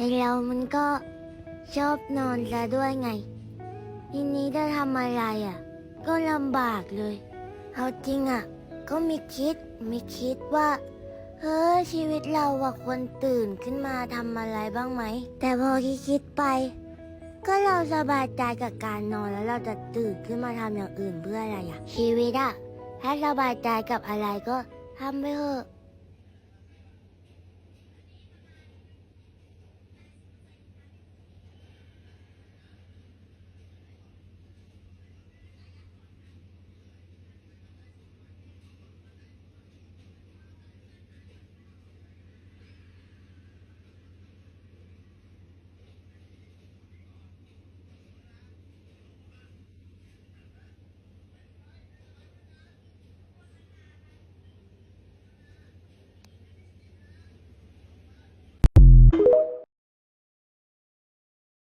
ไอเรามันก็ชอบนอนซะด้วยไง ทีนี้จะทำอะไรอะ ก็ลำบากเลย เอาจริงอะ ก็มีคิดมีคิดว่า เฮ้ยชีวิตเราว่าควรตื่นขึ้นมาทำอะไรบ้างไหม แต่พอคิดคิดไป ก็เราสบายใจกับการนอนแล้วเราจะตื่นขึ้นมาทำอย่างอื่นเพื่ออะไรอะชีวิตอะถ้าสบายใจกับอะไรก็ทำไปเถอะ